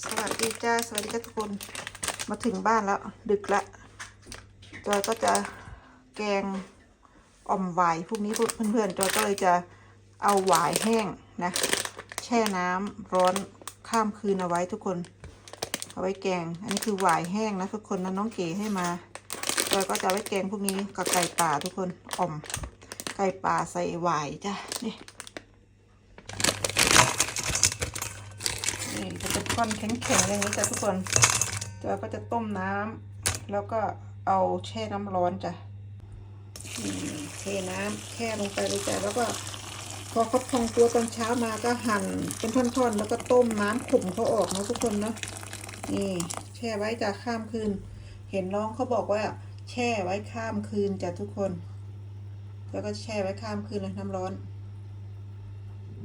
สวัสดีจ้า สวัสดีทุกคน มาถึงบ้านแล้ว ดึกละจอยก็จะแกงอ่อมหวายพวกนี้เพื่อนๆจอยก็เลยจะเอาหวายแห้งนะ แช่น้ำร้อนข้ามคืนเอาไว้ทุกคน เอาไว้แกง อันนี้คือหวายแห้งนะทุกคนนะน้องเก๋ให้มาจอยก็จะไว้แกงพวกนี้กับไก่ป่าทุกคนอ่อมไก่ป่าใส่หวายจ้ะนี่ นี่จะเป็น ก้อนแข็งๆอย่างนี้จ้ะทุกคนเราก็จะต้มน้ำแล้วก็เอาแช่น้ำร้อนจ้ะนี่เทน้ำแช่ลงไปเลยจ้ะแล้วก็พอเขาพองตัวตอนเช้ามาก็หั่นเป็นท่อนๆ แล้วก็ต้มน้ำขุ่มเขาออกนะทุกคนเนาะนี่แช่ไว้จ้ะข้ามคืน เห็นน้องเขาบอกว่า แช่ไว้ข้ามคืนจ้ะทุกคน แล้วก็แช่ไว้ข้ามคืนเลยน้ำร้อน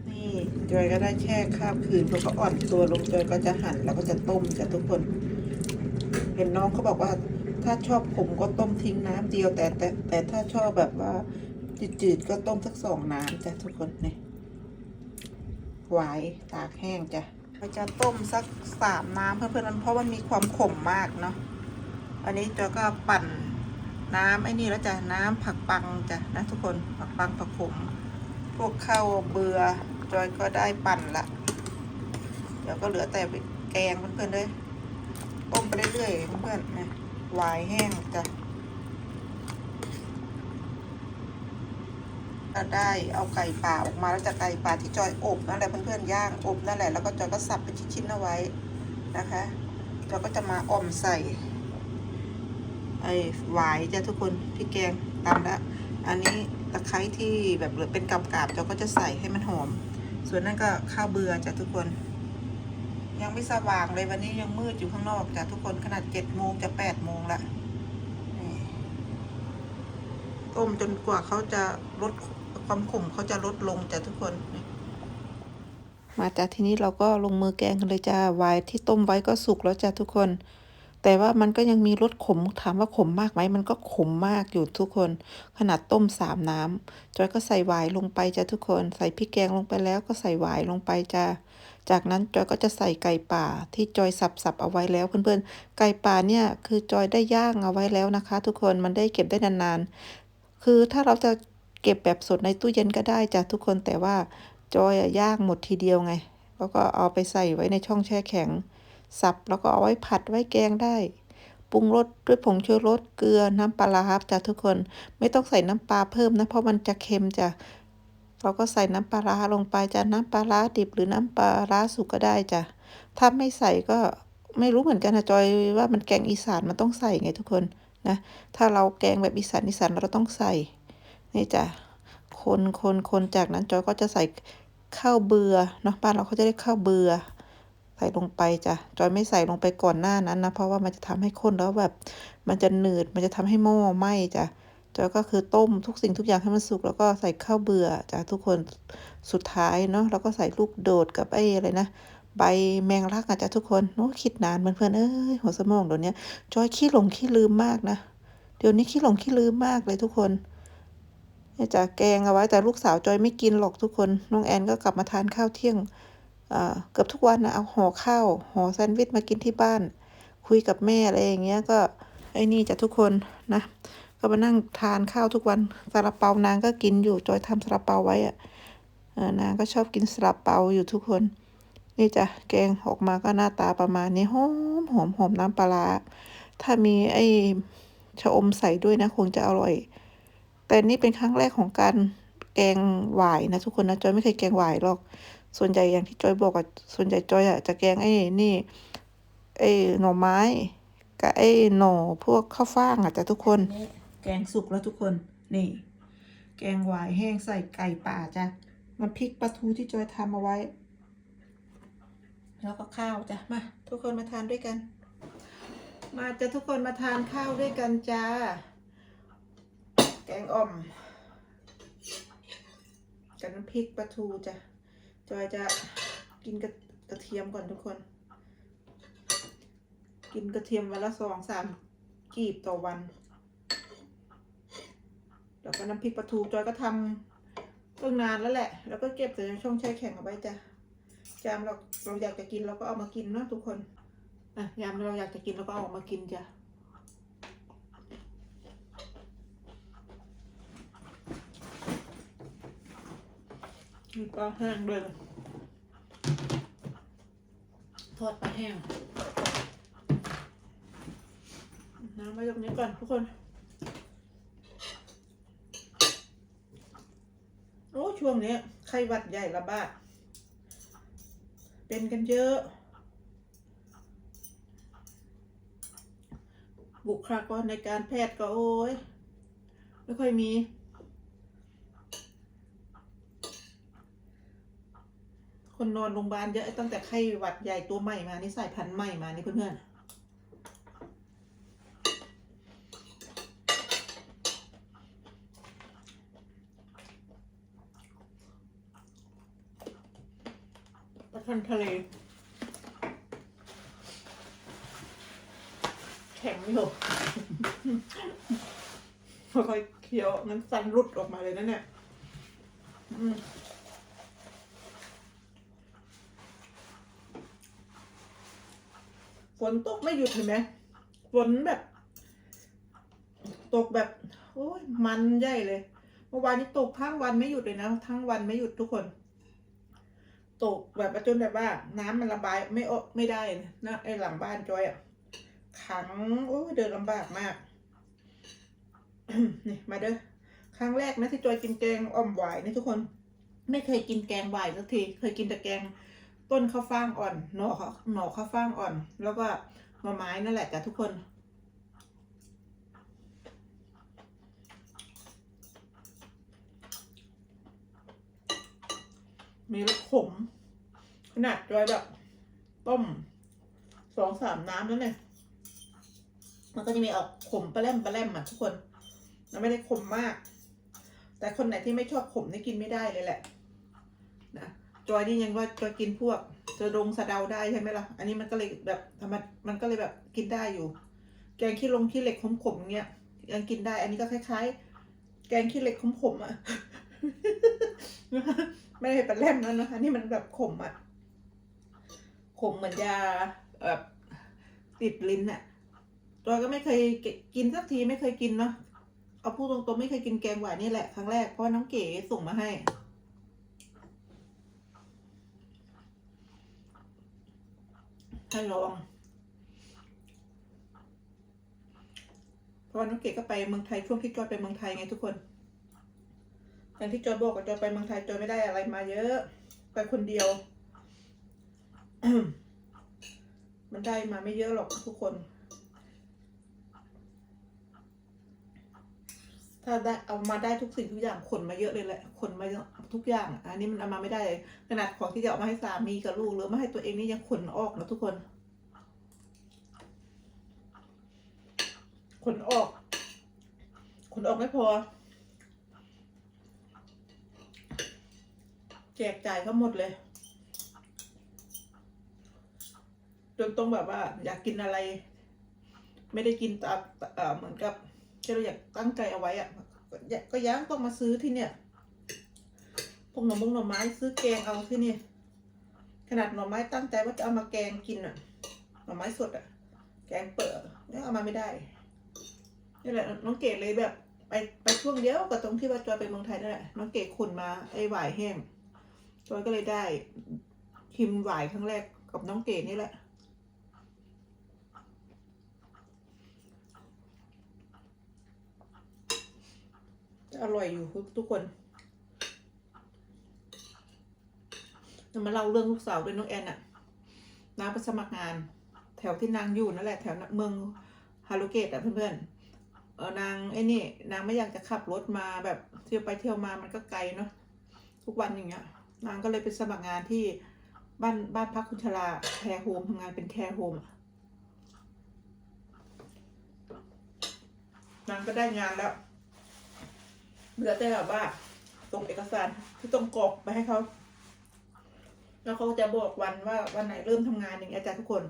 นี่จอยก็ได้แช่ข้ามคืนพอเขาอ่อนตัวลงจอยก็จะหั่นแล้วก็จะต้มจ้ะทุกคน เห็นน้องเขาบอกว่า ถ้าชอบขมก็ต้มทิ้งน้ำเดียวแต่แต่แต่ถ้าชอบแบบว่าจืดๆก็ต้มสักสองน้ำจ้ะทุกคนนี่หวายตากแห้งจ้ะเราจะต้มสักสามน้ำเพื่อนๆเพราะมันมีความขมมากเนาะอันนี้จอยก็ปั่นน้ำไอ้นี่แล้วจ้ะน้ำผักปังจ้ะนะทุกคนผักปังผักขมพวกข้าวเบื่อ จอยก็ได้ปั่นละ เดี๋ยวก็เหลือแต่แกงเพื่อนๆเลยต้มไปเรื่อยๆเพื่อนๆนะวายแห้งจ้ะก็ได้เอาไก่ป่าออกมาแล้วจากไก่ป่าที่จอยอบนั่นแหละเพื่อนๆย่างอบนั่นแหละแล้วก็จอยก็สับเป็นชิ้นๆเอาไว้นะคะจอยก็จะมาอ่อมใส่ไอ้หวายจ้ะทุกคนพี่แกงตามล้วอันนี้ตะไคร้ที่แบบเหลือเป็นกาบๆจอยก็จะใส่ให้มันหอม ส่วนนั้นก็ข้าวเบื่อจ้ะทุกคน ยังไม่สว่างเลยวันนี้ยังมืดอยู่ข้างนอกจ้ะทุกคนขนาดเจ็ดโมงจะแปดโมงละต้มจนกว่าเขาจะลดความขมเขาจะลดลงจ้ะทุกคน มาจากทีนี้เราก็ลงมือแกงกันเลยจ้าไวายที่ต้มไว้ก็สุกแล้วจ้ะทุกคน แต่ว่ามันก็ยังมีรสขมถามว่าขมมากไหมมันก็ขมมากอยู่ทุกคน ขนาดต้มสามน้ำจอยก็ใส่หวายลงไปจ้ะทุกคนใส่พริกแกงลงไปแล้วก็ใส่หวายลงไปจ้าจากนั้นจอยก็จะใส่ไก่ป่าที่จอยสับๆเอาไว้แล้วเพื่อนๆ ไก่ป่าเนี่ยคือจอยได้ย่างเอาไว้แล้วนะคะ ทุกคนมันได้เก็บได้นานๆ คือถ้าเราจะเก็บแบบสดในตู้เย็นก็ได้จ้ะทุกคนแต่ว่าจอยย่างหมดทีเดียวไงแล้วก็เอาไปใส่ไว้ในช่องแช่แข็ง สับแล้วก็เอาไว้ผัดไว้แกงได้ ปรุงรสด้วยผงชูรสเกลือน้ำปลาครับจ้ะทุกคน ไม่ต้องใส่น้ำปลาเพิ่มนะ เพราะมันจะเค็มจ้ะเราก็ใส่น้ำปลาร้าลงไปจ้ะน้ำปลาร้าดิบหรือน้ำปลาร้าสุกก็ได้จ้ะถ้าไม่ใส่ก็ไม่รู้เหมือนกันนะจอยว่ามันแกงอีสานมันต้องใส่ไงทุกคนนะ ถ้าเราแกงแบบอีสานอีสานเราต้องใส่นี่จ้ะคนคนคนจากนั้นจอยก็จะใส่ข้าวเบือเนาะบ้านเราเขาจะได้ข้าวเบือ ใส่ลงไปจ้ะจอยไม่ใส่ลงไปก่อนหน้านั้นนะเพราะว่ามันจะทำให้ข้นแล้วแบบ มันจะหนืดมันจะทำให้หม้อไหม้จ้ะจอยก็คือต้มทุกสิ่งทุกอย่างให้มันสุกแล้วก็ใส่ข้าวเบื่อจ้ะทุกคนสุดท้ายเนาะแล้วก็ใส่ลูกโดดกับไอ้อะไรนะใบแมงลักอะจ้ะทุกคนโน้คิดนานเพื่อนๆเอ้ยหัวสมองเดี๋ยวนี้จอยขี้หลงขี้ลืมมากนะเดี๋ยวนี้ขี้หลงขี้ลืมมากเลยทุกคนเนี่ยจ้ะแกงเอาไว้แต่ลูกสาวจอยไม่กินหรอกทุกคนน้องแอนก็กลับมาทานข้าวเที่ยง เกือบทุกวันนะเอาห่อข้าวห่อแซนด์วิชมากินที่บ้าน คุยกับแม่อะไรอย่างเงี้ยก็ไอ้นี่จ้ะทุกคนนะก็มานั่งทานข้าวทุกวันซาลาเปานางก็กินอยู่จอยทำซาลาเปาไว้อะนางก็ชอบกินซาลาเปาอยู่ทุกคน นี่จ้ะแกงออกมาก็หน้าตาประมาณนี้หอมหอมหอมน้ำปลาร้าถ้ามีไอ้ชะอมใส่ด้วยนะคงจะอร่อย แต่นี่เป็นครั้งแรกของการแกงหวายนะทุกคนนะจอยไม่เคยแกงหวายหรอก ส่วนใหญ่อย่างที่จอยบอกอะส่วนใหญ่จอยอะจะแกงไอ้นี่ไอ้หน่อไม้กับไอ้หน่อพวกข้าวฟ่างอะจ้ะทุกคน แกงสุกแล้วทุกคน นี่ แกงหวายแห้งใส่ไก่ป่าจ้ะมันพริกปลาทูที่จอยทำเอาไว้ แล้วก็ข้าวจ้ะมาทุกคนมาทานด้วยกัน มาจะทุกคนมาทานข้าวด้วยกันจ้า แกงอ่อมกับน้ำพริกปลาทูจ้ะ จอยจะกินกระกระเทียมก่อนทุกคน กินกระเทียมวันละสองสามกีบต่อวันแล้วก็น้ำพริกปลาทูจอยก็ทำตั้งนานแล้วแหละ แล้วก็เก็บใส่ในช่องแช่แข็งเอาไว้จ้ะจะยามเราเราอยากจะกินเราก็เอามากินเนาะทุกคนอะยามเราอยากจะกินเราก็เอาออกมากินจ้ะ มีปลาแห้งด้วยนะทอดปลาแห้งน้ำมาตรงนี้ก่อนทุกคน โอ้ช่วงนี้ไข้หวัดใหญ่ระบาด เป็นกันเยอะ บุคลากรในการแพทย์ก็โอ้ย ไม่ค่อยมี คนนอนโรงพยาบาลเยอะตั้งแต่ไข้หวัดใหญ่ตัวใหม่มา นี่สายพันธุ์ใหม่มา นี่เพื่อนๆปลาทันทะเลแข็งอยู่ค่อยเคี้ยวนั้นฟันรุดออกมาเลยนะเนี่ย อืม นตกไม่หยุดเห็นไหมฝนแบบ ตกแบบ โอ้ยมันใหญ่เลย เมื่อวานนี้ตกทั้งวันไม่หยุดเลยนะ ทั้งวันไม่หยุดทุกคน ตกแบบจนแบบว่า น้ำมันระบายไม่ออกไม่ได้นะไอหลังบ้านจอยอะขังโอ้ยเดินลำบากมากนี่มาเด้อครั้งแรกนะที่จอยกินแกงอ่อมหวายนี่ทุกคน ไม่เคยกินแกงหวายสักที เคยกินแต่แกง ต้นข้าวฟ่างอ่อนหน่อข้าวหน่อข้าวฟ่างอ่อน แล้วก็หน่อไม้นั่นแหละจ้ะทุกคนมีรสขม ขนาดจอยแบบต้มสองสามน้ำแล้วเนี่ย มันก็จะมีออกขมปลาแรมปลาแรมอะทุกคน มันไม่ได้ขมมาก แต่คนไหนที่ไม่ชอบขมนี่กินไม่ได้เลยแหละ จอยนี่ยังว่าจอยกินพวกจะดงสะเดาได้ใช่ไหมล่ะ อันนี้มันก็เลยแบบธรรมมันก็เลยแบบกินได้อยู่ แกงขี้ลงขี้เหล็กขมๆอย่างเงี้ยยังกินได้ อันนี้ก็คล้ายๆ แกงขี้เหล็กขมๆอะไม่ได้เป็นแรมแล้วนะอันนี้มันแบบขมอะขมเหมือนยาแบบติดลิ้นอะจอยก็ไม่เคยกินสักทีไม่เคยกินเนาะเอาพูดตรงๆไม่เคยกินแกงหวานนี่แหละครั้งแรกเพราะว่าน้องเก๋ส่งมาให้ ถ้าลองเพราะว่าน้องเกดก็ไปเมืองไทยช่วงที่จอยไปเมืองไทยไงทุกคนอย่างที่จอยบอกว่าจอยไปเมืองไทยจอยไม่ได้อะไรมาเยอะ ไปคนเดียว มันได้มาไม่เยอะหรอกทุกคน ถ้าได้เอามาได้ทุกสิ่งทุกอย่างขนมาเยอะเลยแหละขนมาทุกอย่าง อันนี้มันเอามาไม่ได้ขนาดของที่จะเอามาให้สามีกับลูกหรือมาให้ตัวเองนี่ยังขนออกนะทุกคน ขนออก ขนออกไม่พอ แจกจ่ายเขาหมดเลยจนต้องแบบว่า อยากกินอะไร ไม่ได้กินตามเหมือนกับ ที่เราอยากตั้งใจเอาไว้อะก็ยังต้องมาซื้อที่เนี่ยพวกหน่อมงหน่อไม้ซื้อแกงเอาที่นี่ ขนาดหน่อไม้ตั้งใจว่าจะเอามาแกงกินอะหน่อไม้สดอะแกงเปิดเนี่ยเอามาไม่ได้นี่แหละน้องเกดเลยแบบ ไปไปช่วงเดียวกับตรงที่ว่าจอยไปเมืองไทยนั่นแหละน้องเกดขุนมาไอ้หวายแห้งจอยก็เลยได้ชิมหวายครั้งแรกกับน้องเกดนี่แหละ อร่อยอยู่ทุกคนจะมาเล่าเรื่องลูกสาวด้วยน้องแอนอะนางไปสมัครงาน แถวที่นางอยู่นั่นแหละแถวเมืองฮาโลเกตอะเพื่อนๆเออนางไอ้นี่ นางไม่อยากจะขับรถมาแบบเที่ยวไปเที่ยวมามันก็ไกลเนาะทุกวันอย่างเงี้ย นางก็เลยไปสมัครงานที่บ้านบ้านพักคุณชลาแคร์โฮมทำงานเป็นแคร์โฮมนางก็ได้งานแล้ว เหลือแต่แบบว่าส่งเอกสารที่ต้องกรอกไปให้เขาแล้วเขาจะบอกวันว่าวันไหนเริ่มทำงานอย่างเงี้ยจ้ะทุกคน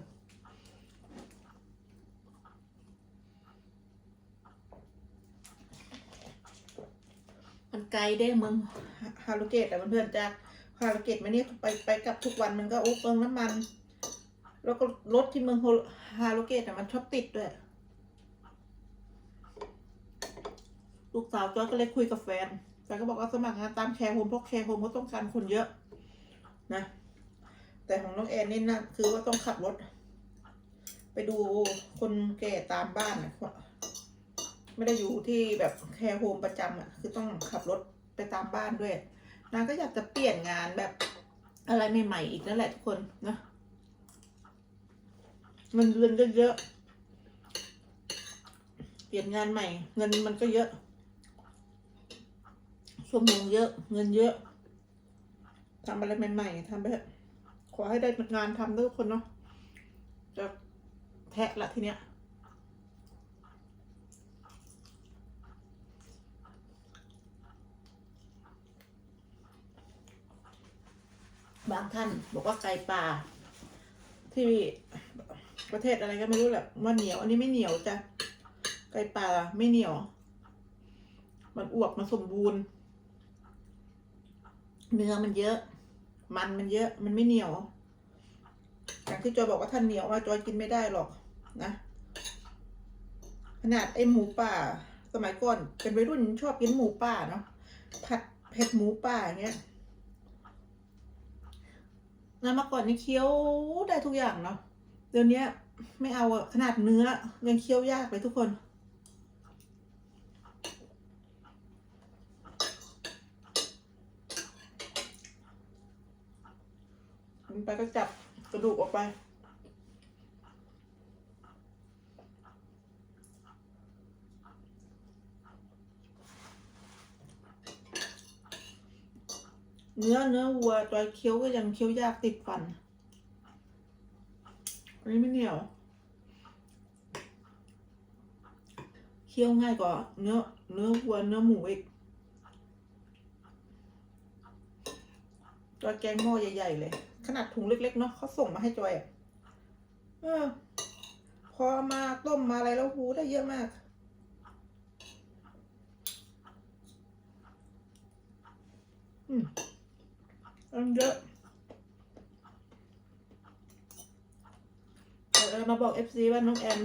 มันไกลเด้เมืองฮาโลเกตแต่เพื่อนๆจากคาราเกตมาเนี่ยไปไปกลับทุกวันมันก็โอ้เปลืองน้ำมัน แล้วก็รถที่เมืองฮาโลเกตอะมันชอบติดด้วย ลูกสาวจอยก็เลยคุยกับแฟนแฟนก็บอกว่าสมัครงานตามแคร์โฮมเพราะแคร์โฮมเขาต้องการคนเยอะ นะ แต่ของน้องแอนนี่นะคือว่าต้องขับรถ ไปดูคนแก่ตามบ้านนะไม่ได้อยู่ที่แบบแคร์โฮมประจำอะคือต้องขับรถไปตามบ้านด้วยนางก็อยากจะเปลี่ยนงานแบบอะไรใหม่ๆอีกนั่นแหละทุกคนนะเงินเดือนก็เยอะเปลี่ยนงานใหม่ เงินมันก็เยอะ ชั่วโมงเยอะ เงินเยอะทำอะไรใหม่ๆทำไปขอให้ได้งานทำด้วยทุกคนเนาะจะแทะละทีเนี้ยบางท่านบอกว่าไก่ป่า ที่ประเทศอะไรก็ไม่รู้แหละว่าเหนียว อันนี้ไม่เหนียวจ้ะไก่ป่าไม่เหนียว มันอวบมันสมบูรณ์ เนื้อมันเยอะ มันมันเยอะ มันไม่เหนียว อย่างที่จอยบอกว่าท่านเหนียวว่าจอยกินไม่ได้หรอกนะ ขนาดไอหมูป่า สมัยก่อนเป็นวัยรุ่นชอบกินหมูป่าเนาะ ผัดเผ็ดหมูป่าอย่างเงี้ยนะเมื่อก่อนนี่เคี้ยวได้ทุกอย่างเนาะ เดี๋ยวนี้ไม่เอาขนาดเนื้อยังเคี้ยวยากเลยทุกคน มัน ไปก็จับกระดูกออกไป เนื้อเนื้อวัวตอยเคี้ยวก็ยังเคี้ยวยากติดฟันอันนี้ไม่เหนียว เคี้ยวง่ายกว่าเนื้อเนื้อวัวเนื้อหมูอีกจอยแกงหม้อใหญ่ ๆ เลย ขนาดถุงเล็กๆเนาะเขาส่งมาให้จอยอะเออ พอมาต้มมาอะไรแล้วหูได้เยอะมาก อืมอันเยอะเออมาบอกเอฟซีว่าน้องแอน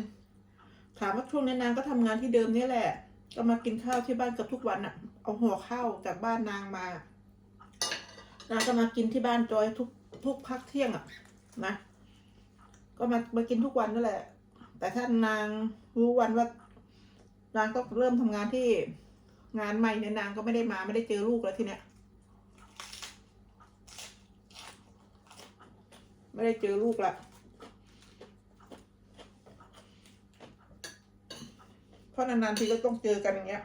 ถามว่าช่วงนี้นางก็ทำงานที่เดิมนี่แหละ ก็มากินข้าวที่บ้านกับทุกวันอะเอาห่อข้าวจากบ้านนางมานางก็มากินที่บ้านจอยทุก ทุกพักเที่ยงอะนะ ก็มามากินทุกวันนั่นแหละ แต่ถ้านางรู้วันว่านางก็เริ่มทำงานที่งานใหม่เนี่ยนางก็ไม่ได้มาไม่ได้เจอลูกแล้วทีเนี้ยไม่ได้เจอลูกละเพราะนานๆทีก็ต้องเจอกันอย่างเงี้ย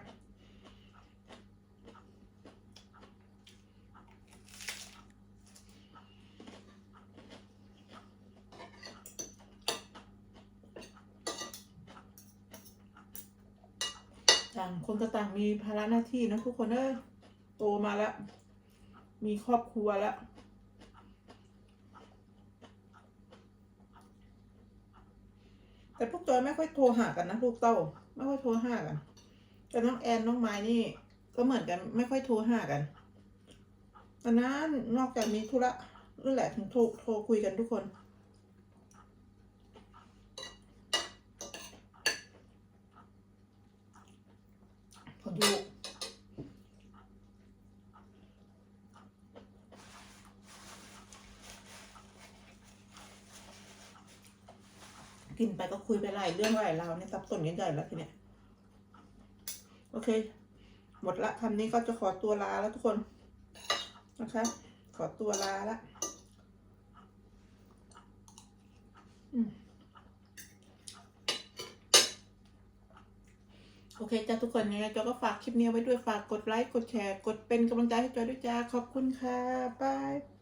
ต่าง คนก็ต่างมีภาระหน้าที่นะทุกคนเอ้ยโตมาแล้ว มีครอบครัวแล้วแต่พวกจอยไม่ค่อยโทรหากันนะลูกเต้า ไม่ค่อยโทรหากัน แต่น้องแอนน้องไม้นี่ ก็เหมือนกันไม่ค่อยโทรหากันอันนั้นนอกจากมีธุระนั่นแหละถึงโทรโทรคุยกันทุกคน คนอยู่กินไปก็คุยไปหลายเรื่องหลายราวเนี่ยสับสนกันใหญ่แล้วทีเนี้ยโอเค หมดละคำนี้ก็จะขอตัวลาแล้วทุกคนนะคะขอตัวลาละอืม โอเคจ้าทุกคนยังไงจอยก็ฝากคลิปนี้ไว้ด้วยฝากกดไลค์กดแชร์ กดเป็นกำลังใจให้จอยด้วยจ้าขอบคุณค่ะบาย